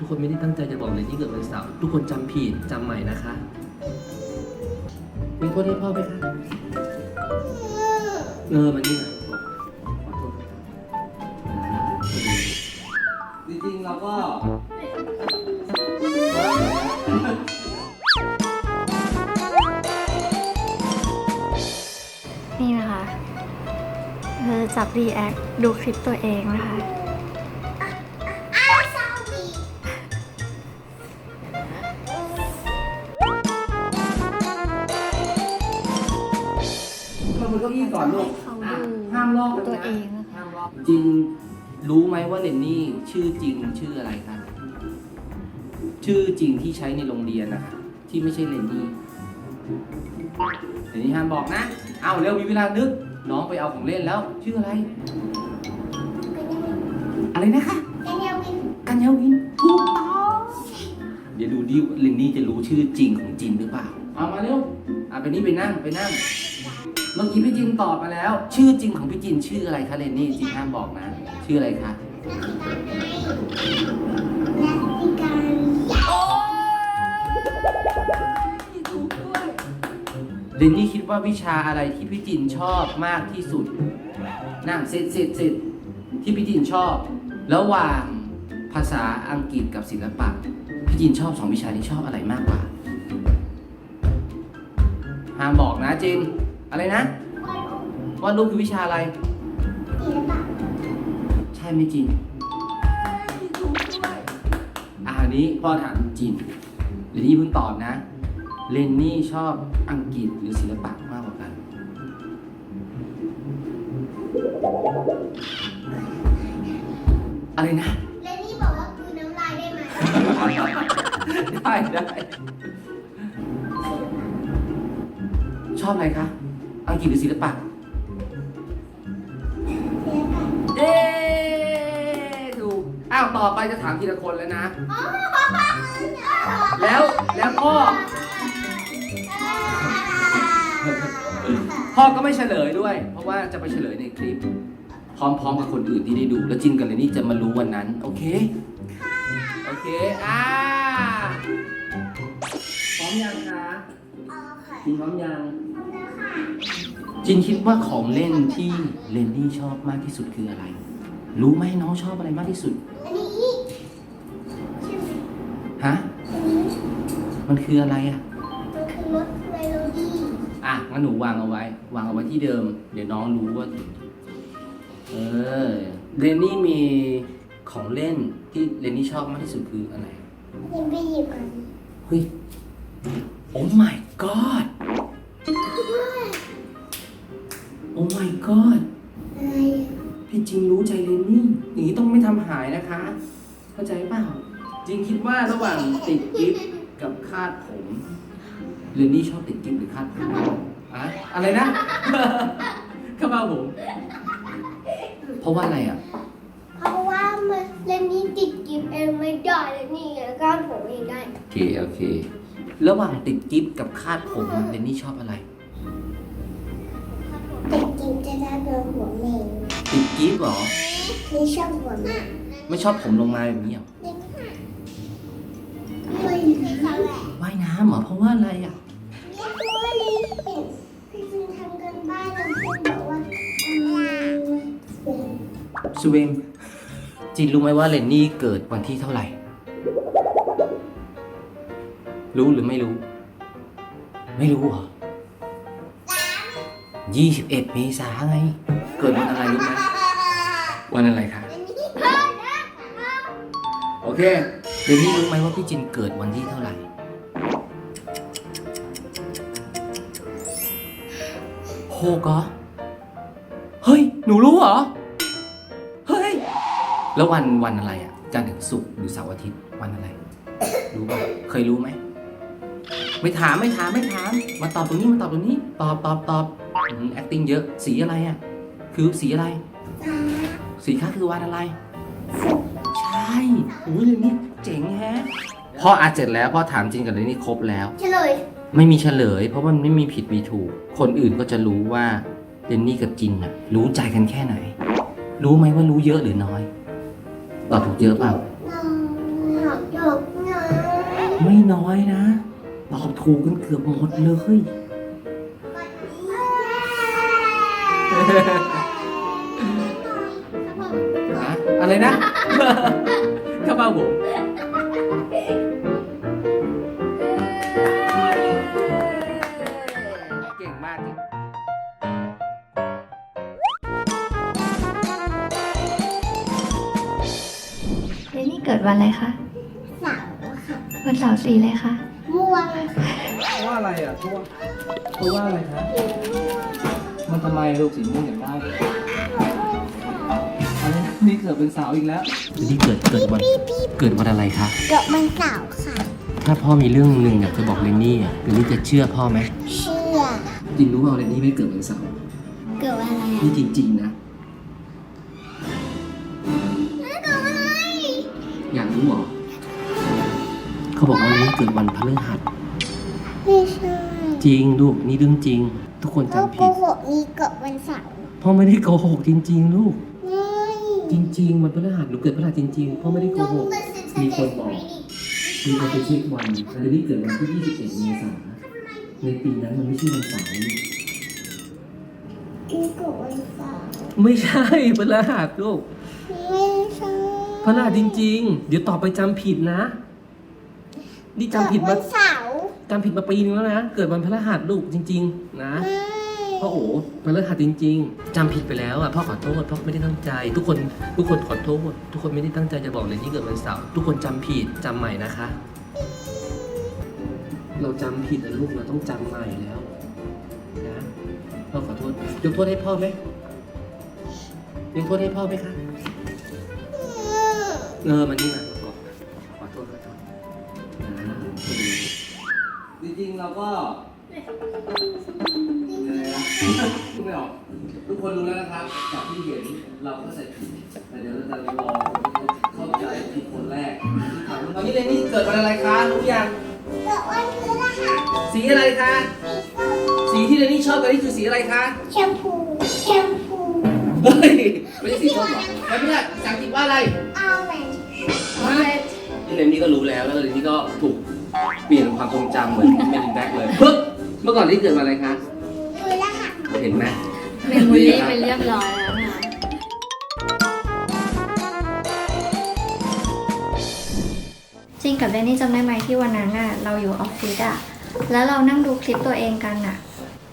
ทุกคนไม่ได้ตั้งใจจะบอกเลยที่เกิดวันเสาร์ทุกคนจำผิดจำใหม่นะคะมีโทษให้พ่อไหมคะเออมันนี่นะขอโทษจริงๆเราก็นี่นะคะเธอจับรีแอคดูคลิปตัวเองนะคะ ก้าอี้ก่อนลูกเขาอะดูห้ามลอกตัวนะเองนะคะห้ามลอกจริงรู้ไหมว่าเลนนี่ชื่อจริงชื่ออะไรคะชื่อจริงที่ใช้ในโรงเรียนนะคะที่ไม่ใช่เลนนี่เลนนี่ห้ามบอกนะ เอาเร็วมีเวลานึก น้องไปเอาของเล่นแล้ว ชื่ออะไร อะไรนะคะกัญญาวินถูกต้องเดี๋ยวดูดิว่าลินนี่จะรู้ชื่อจริงของจินหรือเปล่า เอามาเร็วอะไปนี่ไปนั่งไปนั่ง เมื่อกี้พี่จินตอบมาแล้ว ชื่อจริงของพี่จินชื่ออะไรคะเลนนี่จินห้ามบอกนะ ชื่ออะไรคะเลนนี่คิดว่าวิชาอะไรที่พี่จินชอบมากที่สุดนั่งเสร็จเสร็จเสร็จที่พี่จินชอบ ระหว่างภาษาอังกฤษกับศิลปะพี่จินชอบสองวิชานี้ชอบอะไรมากกว่าห้ามบอกนะจิน อะไรนะวาดรูปคือวิชาอะไร ใช่ไหมจินอ่าอันนี้พ่อถามจินเรนนี่เพิ่งตอบนะ เลนนี่ชอบอังกฤษหรือศิลปะมากกว่ากัน อะไรนะได้ได้ชอบอะไรคะ อังกฤษหรือศิลปะเย้ถูก อ้าวต่อไปจะถามทีละคนแล้วนะ แล้วแล้วพ่อ พ่อก็ไม่เฉลยด้วย เพราะว่าจะไปเฉลยในคลิป พร้อมๆกับคนอื่นที่ได้ดู แล้วจินกันเลยนี่จะมารู้วันนั้น โอเค โอเค อ่า พร้อมยังคะจินพร้อมยัง จินคิดว่าของเล่นที่เลนนี่ชอบมากที่สุดคืออะไร รู้ไหมน้องชอบอะไรมากที่สุดฮะ มันคืออะไรอะอะงั้นหนูวางเอาไว้ วางเอาไว้ที่เดิม เดี๋ยวน้องรู้ว่า เออเรนนี่มีของเล่นที่เรนนี่ชอบมากที่สุดคืออะไรเฮ้ย โอ้ my god โอ้ my god พี่จริงรู้ใจเรนนี่อย่างนี้ต้องไม่ทำหายนะคะ เข้าใจเปล่า จริงคิดว่าระหว่างติดกิฟต์กับคาดผมเรนนี่ชอบติดกิฟต์หรือคาดผมอะอะไรนะ เข้ามาผม เพราะว่าอะไรอะ เพราะว่ามันเล่นนี้ติดกิฟเองไม่ได้เลยนี่ไงก้านผมเองได้โอเค โอเค ระหว่างติดกิฟต์กับคาดผมอะเรนนี่ชอบอะไร หัวเมงติดกิฟต์เหรอนี่ชอบหัวเมงไม่ชอบผมลงมาแบบนี้เหรอไม่ไม่ทำแหละว่ายน้ำเหรอเพราะว่าอะไรอะเนี่ยเพราะว่านี่เห็นพี่จินทำกันบ้านแล้วพี่บอกว่าอืมสวิมจินรู้ไหมว่าเรนนี่เกิดวันที่เท่าไหร่ รู้หรือไม่รู้ ไม่รู้เหรอยี่สิบเอ็ดเมษาไง เกิดวันอะไรรู้ไหมวันอะไรคะอันนี้เพิ่มนะโอเคเรนนี่รู้ไหมว่าพี่จินเกิดวันที่เท่าไหร่โหกเหรอเฮ้ย หนูรู้เหรอ เฮ้ย แล้ววันวันอะไรอะ จันทร์ถึงศุกร์หรือเสาร์อาทิตย์วันอะไร รู้ป่ะเคยรู้ไหม ไม่ถามไม่ถามไม่ถาม มาตอบตรงนี้มาตอบตรงนี้ ตอบตอบตอบอ acting เยอะ สีอะไรอะ คือสีอะไร สีข้าคือวาดอะไร ใช่อุ้ยเรนนี่เจ๋งแฮะพ่ออาเสร็จแล้วพ่อถามจริงกับเรนนี่ครบแล้ว เฉลย ไม่มีเฉลย เพราะมันไม่มีผิดมีถูก คนอื่นก็จะรู้ว่าเรนนี่กับจินอะรู้ใจกันแค่ไหน รู้ไหมว่ารู้เยอะหรือน้อยตอบถูกเยอะเปล่า ไม่น้อยนะตอบถูกกันเกือบหมดเลย อะไรนะข้าวเปล่าผมเก่งมากจริงเรนนี่เกิดวันอะไรคะ เสาร์ค่ะวันเสาร์สีอะไรคะ ม่วงค่ะเพรว่าอะไรอะเพราะว่าว่าอะไรคะ ม่วงมันทำไมลูกสีม่วงอย่างได้ เกิดเป็นสาวอีกแล้ว นี่เกิดเกิดวันเกิดวันอะไรคะเกิดวันสาวค่ะ ถ้าพ่อมีเรื่องหนึ่งอยากจะบอกเรนนี่เรนนี่จะเชื่อพ่อไหมเชื่อ จริงรู้เปล่าเรนนี่ไม่เกิดเป็นสาวเกิดอะไรนี่จริงจริงนะอยากรู้หรอเขาบอกว่าเรนนี่เกิดวันพฤหัสไม่ใช่จริงลูกนี่เรื่องจริง ทุกคนจำผิดโกหกนี่เกิดวันเสาร์พ่อไม่ได้โกหกจริง ๆ ลูก จริงๆวันพฤหัสหนูเกิดพฤหัสจริงๆพ่อไม่ได้โกหกมีคนบอกมีคนไปเช็ควันแลลี่เกิดวันที่ 21 เมษายนในปีนั้นมันไม่ใช่วันเสาร์ You go with that. ไม่ใช่พฤหัสลูก พระราจริง ๆ เดี๋ยวต่อไปจำผิดนะ นี่จำผิดมาจำผิดมาปีนึงแล้วนะ เกิดวันพระรหัสลูกจริง ๆ นะ พ่อโอ๋มันเลิกหาดจริง ๆจำผิดไปแล้วอะพ่อขอโทษพ่อไม่ได้ตั้งใจ ทุกคนทุกคนขอโทษทุกคนไม่ได้ตั้งใจจะบอกเลยที่เกิดวันเสาร์ทุกคนจำผิดจำใหม่นะคะ เราจำผิดนะลูกเราต้องจำใหม่แล้วนะพ่อขอโทษยกโทษให้พ่อไหมยกโทษให้พ่อไหมคะเออมันนี่นะขอโทษขอโทษจริงๆเราก็ ไม่ออกทุกคนรู้แล้วนะครับจากที่เห็นเราก็ใส่ผิดแต่เดี๋ยวเราจะรอเข้าใจผิดคนแรกที่ถามตอนนี้เรนนี่เกิดวันอะไรคะรู้ยังเกิดวันพฤหัสสีอะไรคะสีที่เรนนี่ชอบกันนี่คือสีอะไรคะแชมพูแชมพูเฮ้ยไม่ใช่สีส้มหรอแล้วพี่ภาษาอังกฤษว่าอะไรอาเมนอาเมนเรนนี่ก็รู้แล้วแล้วเรนนี่ก็ถูกเปลี่ยนความทรงจำเหมือนเมลินแบ็กเลยเมื่อก่อนนี่เกิดมาอะไรคะ ห็นไหมเมมโมรี่เป็นเรียบร้อยแล้วจริงกับเดนนี่จำได้ไหมที่วันนั้นน่ะเราอยู่ออฟฟิศอะแล้วเรานั่งดูคลิปตัวเองกันอะ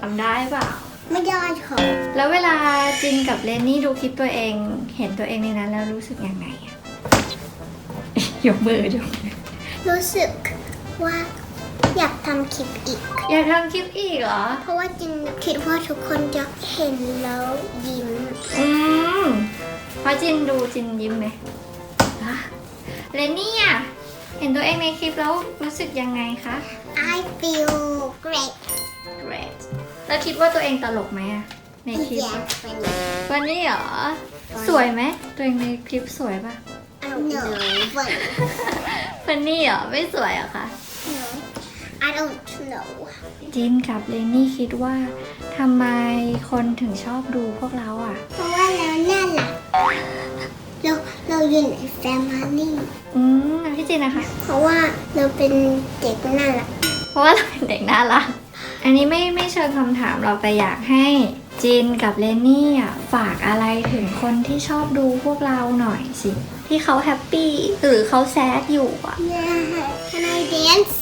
จำได้เปล่าไม่ได้ค่ะแล้วเวลาจินกับเลนนี่ดูคลิปตัวเอง เห็นตัวเองในนั้นแล้วรู้สึกยังไงอะยกมือยกรู้สึกว่า อยากทำคลิปอีก อยากทำคลิปอีกเหรอ เพราะว่าจริงคิดว่าทุกคนจะเห็นแล้วยิ้ม อืมพอจินดูจินยิ้มไหมฮะเลนนี่เห็นตัวเองในคลิปแล้วรู้สึกยังไงคะ I feel great great แล้วคิดว่าตัวเองตลกไหมในคลิป Yes วันนี้เหรอ สวยไหมตัวเองในคลิปสวยปะเหนื่อยวันนี้เหรอไม่สวยอะคะ I don't know จินกับเลนี่คิดว่าทำไมคนถึงชอบดูพวกเราอะ เพราะว่าเราน่ารักเราเราอยู่ในแฟมิลี่อืมพี่จินนะคะ เพราะว่าเราเป็นเด็กน่ารัก เพราะว่าเราเป็นเด็กน่ารัก อันนี้ไม่ไม่เชิญคำถามเราแต่อยากให้จีนกับเลนี่อะฝากอะไรถึงคนที่ชอบดูพวกเราหน่อยสิ ที่เขาแฮปปี้หรือเขาแซดอยู่อะ Yeah Can I dance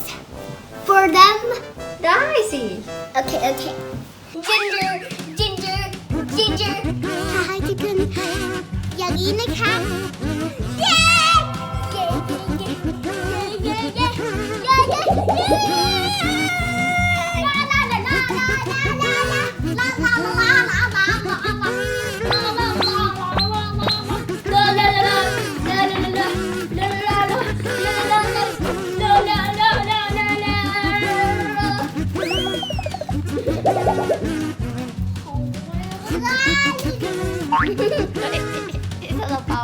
for them? ได้สิ Okay, okay. Ginger, ginger, ginger. Hi, chicken. Yangi, naikah. Yeah, yeah, yeah, yeah, yeah, yeah, yeah, yeah, yeah. าเปา